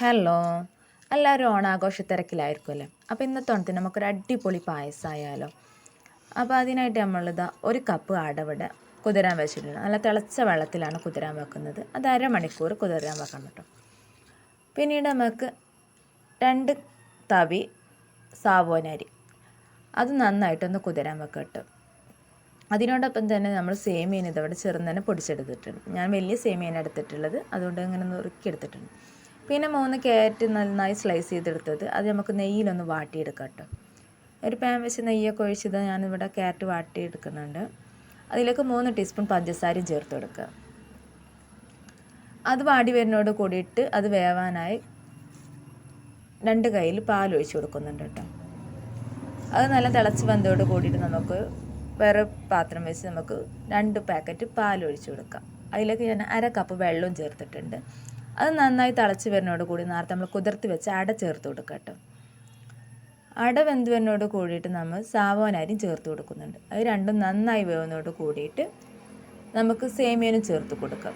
Hello. എല്ലാവരും ഓണാഘോഷ തിരക്കിലായിരിക്കുമല്ലേ അപ്പോൾ ഇന്നത്തെ ഓണത്തിന് നമുക്കൊരു അടിപൊളി പായസമായാലോ അപ്പോൾ അതിനായിട്ട് നമ്മളിതാ ഒരു കപ്പ് അടവിട കുതിരാൻ വെച്ചിട്ടുണ്ട്. നല്ല തിളച്ച വെള്ളത്തിലാണ് കുതിരാൻ വെക്കുന്നത്. അത് അരമണിക്കൂർ കുതിരാൻ വെക്കണം കേട്ടോ. പിന്നീട് നമുക്ക് രണ്ട് തവി സാവോനരി. അത് നന്നായിട്ടൊന്ന് കുതിരാൻ വെക്കട്ടെ കേട്ടോ. അതിനോടൊപ്പം തന്നെ നമ്മൾ സേമിയൻ ഇതവിടെ ചെറുന്നതന്നെ പൊടിച്ചെടുത്തിട്ടുണ്ട്. ഞാൻ വലിയ സേമിയൻ എടുത്തിട്ടുള്ളത്. അതുകൊണ്ട് ഇങ്ങനെ നുറുക്കി എടുത്തിട്ടുണ്ട് പിന്നെ മൂന്ന് ക്യാരറ്റ് നന്നായി സ്ലൈസ് ചെയ്തെടുത്തത്. അത് നമുക്ക് നെയ്യിലൊന്ന് വാട്ടിയെടുക്കാം കേട്ടോ ഒരു പാൻ വെച്ച് നെയ്യൊക്കെ ഒഴിച്ചത് ഞാനിവിടെ ക്യാരറ്റ് വാട്ടിയെടുക്കുന്നുണ്ട്. അതിലേക്ക് മൂന്ന് ടീസ്പൂൺ പഞ്ചസാരയും ചേർത്ത് കൊടുക്കുക. അത് വാടി വരുന്നതോട് കൂടിയിട്ട് അത് വേവാനായി രണ്ട് കയ്യിൽ പാൽ ഒഴിച്ച് കൊടുക്കുന്നുണ്ട് കേട്ടോ. അത് നല്ല തിളച്ച് വന്നതോട് കൂടിയിട്ട് നമുക്ക് വേറെ പാത്രം വെച്ച് നമുക്ക് രണ്ട് പാക്കറ്റ് പാൽ ഒഴിച്ച് കൊടുക്കാം. അതിലേക്ക് ഞാൻ അര കപ്പ് വെള്ളവും ചേർത്തിട്ടുണ്ട്. അത് നന്നായി തിളച്ച് വരുന്നതോട് കൂടി നേരത്തെ നമ്മൾ കുതിർത്ത് വെച്ച് അട ചേർത്ത് കൊടുക്കുക കേട്ടോ. അട വെന്ത് വരുന്നതോട് കൂടിയിട്ട് നമ്മൾ സാവോനരിയും ചേർത്ത് കൊടുക്കുന്നുണ്ട്. അത് രണ്ടും നന്നായി വേവുന്നതോട് കൂടിയിട്ട് നമുക്ക് സേമിയനും ചേർത്ത് കൊടുക്കാം.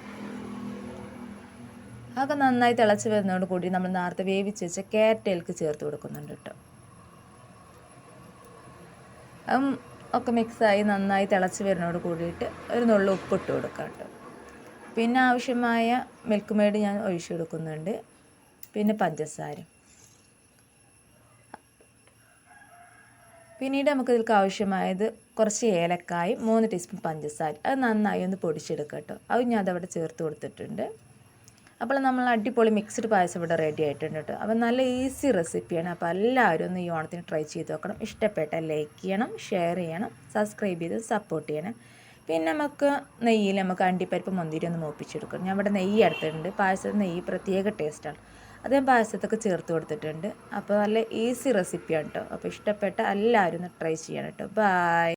അതൊക്കെ നന്നായി തിളച്ച് വരുന്നതോട് കൂടി നമ്മൾ നേരത്തെ വേവിച്ച് വെച്ച കാരറ്റേൽക്ക് ചേർത്ത് കൊടുക്കുന്നുണ്ട് കേട്ടോ. ഒക്കെ മിക്സായി നന്നായി തിളച്ച് വരുന്നതോട് കൂടിയിട്ട് ഒരു നുള്ളു ഉപ്പിട്ട് കൊടുക്കാം കേട്ടോ. പിന്നെ ആവശ്യമായ മിൽക്ക് മെയ്ഡ് ഞാൻ ഒഴിച്ചു കൊടുക്കുന്നുണ്ട്. പിന്നെ പഞ്ചസാര പിന്നീട് നമുക്ക് ഇതിലേക്ക് ആവശ്യമായത് കുറച്ച് ഏലക്കായും മൂന്ന് ടീസ്പൂൺ പഞ്ചസാര അത് നന്നായി ഒന്ന് പൊടിച്ചെടുക്കട്ടോ. കേട്ടോ അത് ഞാൻ അതവിടെ ചേർത്ത് കൊടുത്തിട്ടുണ്ട്. അപ്പോൾ നമ്മൾ അടിപൊളി മിക്സ്ഡ് പായസം ഇവിടെ റെഡി ആയിട്ടുണ്ട് കേട്ടോ. അപ്പോൾ നല്ല ഈസി റെസിപ്പിയാണ് അപ്പോൾ എല്ലാവരും ഒന്ന് ഈ ഓണത്തിന് ട്രൈ ചെയ്ത് നോക്കണം. ഇഷ്ടപ്പെട്ട ലൈക്ക് ചെയ്യണം ഷെയർ ചെയ്യണം സബ്സ്ക്രൈബ് ചെയ്ത് സപ്പോർട്ട് ചെയ്യണം. പിന്നെ നമുക്ക് നെയ്യിൽ നമുക്ക് അണ്ടിപ്പരിപ്പ് മുന്തിരി ഒന്ന് മൂപ്പിച്ചെടുക്കണം ഞാൻ ഇവിടെ നെയ്യ് എടുത്തിട്ടുണ്ട്. പായസത്തിന് നെയ്യ് പ്രത്യേക ടേസ്റ്റാണ് അത് ഞാൻ പായസത്തൊക്കെ ചേർത്ത് കൊടുത്തിട്ടുണ്ട്. അപ്പോൾ നല്ല ഈസി റെസിപ്പിയാണ് കേട്ടോ അപ്പോൾ ഇഷ്ടപ്പെട്ട എല്ലാവരും ഒന്ന് ട്രൈ ചെയ്യണം കേട്ടോ ബായ്